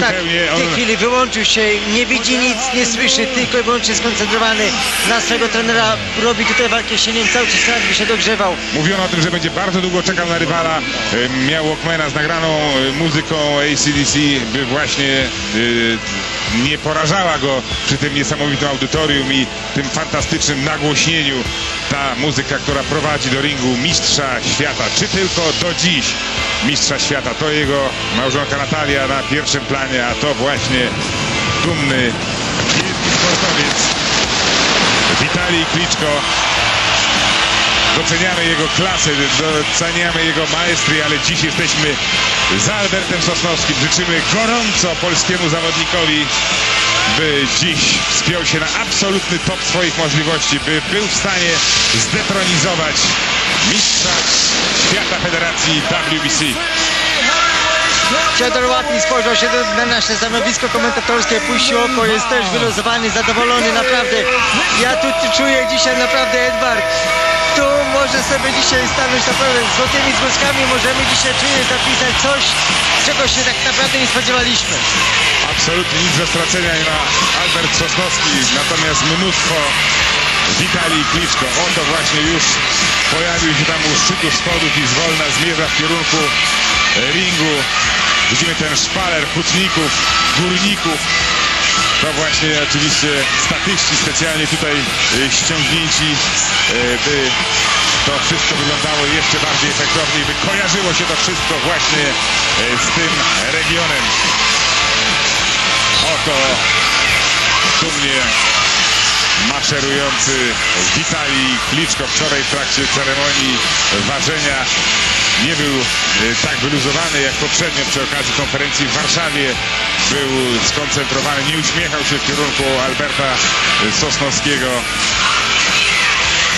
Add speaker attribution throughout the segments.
Speaker 1: tak, w tej chwili wyłączył się, nie widzi nic, nie słyszy, tylko i wyłącznie skoncentrowany na swojego trenera. Robi tutaj walkę się nim cały czas jakby się dogrzewał.
Speaker 2: Mówiono o tym, że będzie bardzo długo czekał na rywala. Miał Walkmana z nagraną e, muzyką ACDC, by właśnie e, nie porażała go przy tym niesamowitym audytorium i tym fantastycznym nagłośnieniu. Ta muzyka, która prowadzi do ringu mistrza świata, czy tylko do dziś mistrza świata. To jego małżonka Natalia na pierwszym planie, a to właśnie dumny wielki sportowiec Witalij Kliczko. Doceniamy jego klasę, doceniamy jego maestry, ale dziś jesteśmy za Albertem Sosnowskim. Życzymy gorąco polskiemu zawodnikowi, by dziś wspiął się na absolutny top swoich możliwości, by był w stanie zdetronizować mistrza świata Federacji WBC.
Speaker 1: Fiodor Łatni spojrzał się na nasze stanowisko komentatorskie, puścił oko, jest też wyluzowany, zadowolony, naprawdę. Ja tu czuję dzisiaj naprawdę Edward. Tu może sobie dzisiaj stanąć naprawdę złotymi zgłoskami, możemy dzisiaj czuję zapisać coś, czego się tak naprawdę nie spodziewaliśmy.
Speaker 2: Absolutnie nic do stracenia nie ma Albert Sosnowski, natomiast mnóstwo Witalij Kliczko. Oto właśnie już pojawił się tam u szczytu schodów i zwolna zmierza w kierunku e, ringu. Widzimy ten szpaler hutników, górników. To właśnie oczywiście statyści specjalnie tutaj e, ściągnięci, e, by to wszystko wyglądało jeszcze bardziej efektownie, by kojarzyło się to wszystko właśnie z tym regionem. Oto dumnie maszerujący Witalij Kliczko wczoraj w trakcie ceremonii ważenia nie był e, tak wyluzowany jak poprzednio przy okazji konferencji w Warszawie. Był skoncentrowany, nie uśmiechał się w kierunku Alberta Sosnowskiego.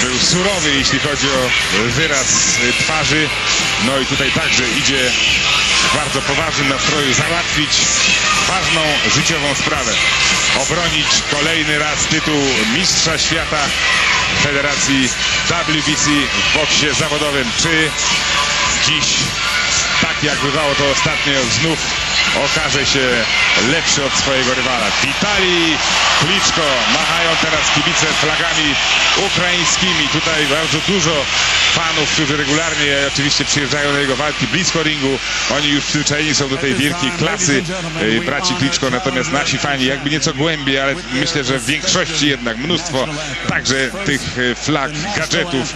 Speaker 2: Był surowy, jeśli chodzi o wyraz twarzy. No i tutaj także idzie bardzo poważnym nastroju załatwić ważną życiową sprawę. Obronić kolejny raz tytuł Mistrza Świata Federacji WBC w boksie zawodowym. Czy dziś, tak jak bywało to ostatnio, znów okaże się lepszy od swojego rywala. Witalij Kliczko. Machają teraz kibice flagami ukraińskimi. Tutaj bardzo dużo fanów, którzy regularnie oczywiście przyjeżdżają na jego walki blisko ringu. Oni już przyzwyczajeni są do tej wielkiej klasy e, braci Kliczko, natomiast nasi fani jakby nieco głębiej, ale myślę, że w większości jednak mnóstwo także tych e, flag, gadżetów,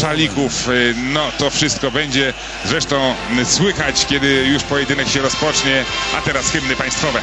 Speaker 2: szalików, e, no to wszystko będzie zresztą słychać, kiedy już pojedynek się rozpocznie, a teraz hymny państwowe.